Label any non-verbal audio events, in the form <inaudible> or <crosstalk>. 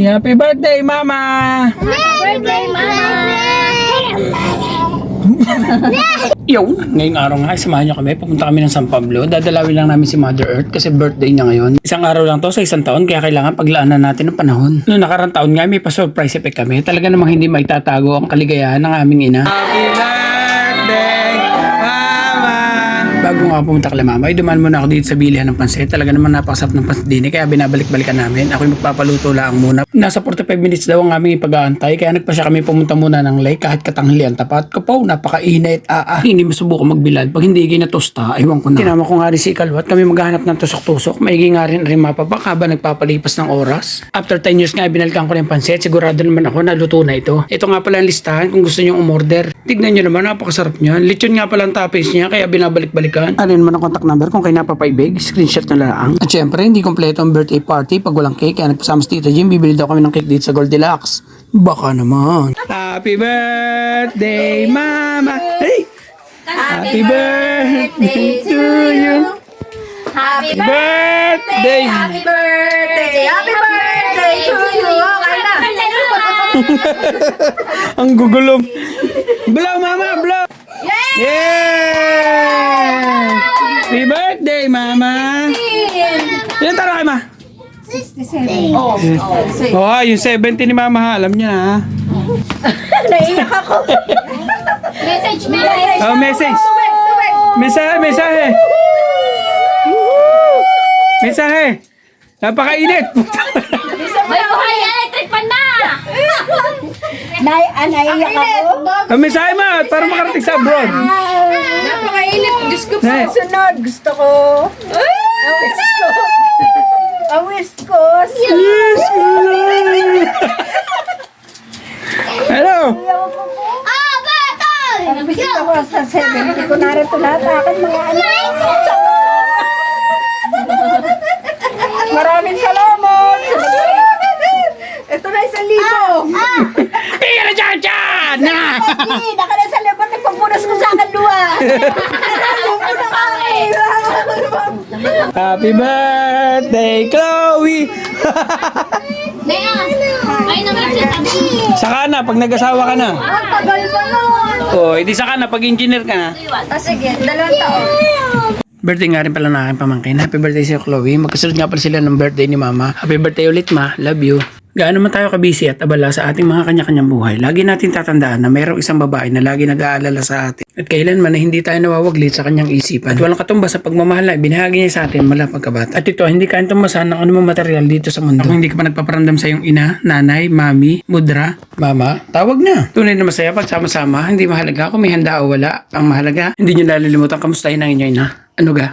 Happy birthday, Mama! Birthday, Mama! <laughs> Yo, ngayong araw nga, samahan niyo kami. Pupunta kami ng San Pablo. Dadalawin lang namin si Mother Earth kasi birthday niya ngayon. Isang araw lang to sa isang taon kaya kailangan paglaanan natin ng panahon. Noong nakarang taon nga, may pa-surprise effect kami. Talaga namang hindi maitatago ang kaligayahan ng aming ina. Happy birthday, Bago nga pumunta kay Mama, ay dumaan muna ako dito sa bilihan ng pansit. Talaga naman napakasarap ng pansit din eh, kaya binabalik-balikan namin. Ako'y magpapaluto lang muna. Nasa 45 minutes daw ang aming ipag-aantay, kaya nagpa siya kami pumunta muna ng lake kahit katanghalian tapat. Kapaw, napakainit. Ah, ah, hindi masubukan magbilad. Pag hindi ginatosta, aywan ko na. Tinama ko nga rin si Kalwat, kami maghahanap ng tusok-tusok. Maigi nga rin rin mapapak habang nagpapalipas ng oras. After 10 years nga, binalikan ko na yung pansit. Sigurado naman ako na luto na ito. Ito nga pala ang listahan kung gusto nyo umorder. Tignan nyo naman, napakasarap niyan. Lechon nga pala ang toppings niya, kaya binabalik-balikan. Ano naman ang contact number kung kayo napapaibig, screenshot na lang. At syempre, hindi kompleto ang birthday party pag walang cake. Kaya nagpasama si Tita Jim, bibili daw kami ng cake dito sa Goldilocks. Baka naman. Happy birthday, Mama! Hey! Happy birthday to you! Happy Birthday! Happy birthday! Happy birthday to you! Na! <laughs> Ang gugulong. Blow, Mama! Blow! Yeah! Happy birthday, Mama! Ilan taro kay Ma? 67. Oh, oh. Oh, yung 70 ni Mama ha. Alam niya ha. <laughs> Naiyak ako. Message, message. Oh, message. Mensahe, mensahe. Mensahe. Napakainit. <laughs> May buhay electric pan na! Nay, ah, naiyak ako. oh, mensahe ma, para makarating sa abroad. Napakainit. Diyos ko sa sunod. Gusto ko. Ang West Coast. Ang West Coast. Yes, Hello. Ah, batol! Ang visit ako sa 70 ko narito lahat akin mga anak. Maraming salamat. Ito na isang libo. Tingnan na dyan, dyan! Na! Naka na sa libo. Nagpampunas ko sa akin luwa. Happy birthday, Chloe! Lea! Ay, tabi! Saka na, pag nag-asawa ka na. Ang tagal pa nun. Oh, hindi saka na, pag engineer ka na. Ah, sige, dalawang taon. Birthday nga rin pala na aking pamangkin. Happy birthday sa'yo, Chloe. Magkasunod nga pala sila ng birthday ni Mama. Happy birthday ulit, Ma. Love you. Gaano man tayo kabisi at abala sa ating mga kanya-kanyang buhay, lagi natin tatandaan na mayroong isang babae na lagi nag-aalala sa atin. At kailanman na hindi tayo nawawaglit sa kanyang isipan. At walang katumbas sa pagmamahal na binahagi niya sa atin mula pagkabata. At ito, hindi ka tumbasan ng anumang material dito sa mundo. Kung hindi ka pa nagpaparamdam sa iyong ina, nanay, mami, mudra, mama, tawag na. Tunay na masaya pagsama-sama, hindi mahalaga kung may handa o wala. Ang mahalaga, hindi nyo nalilimutan kamustahin ang inyong ina. Ano ga?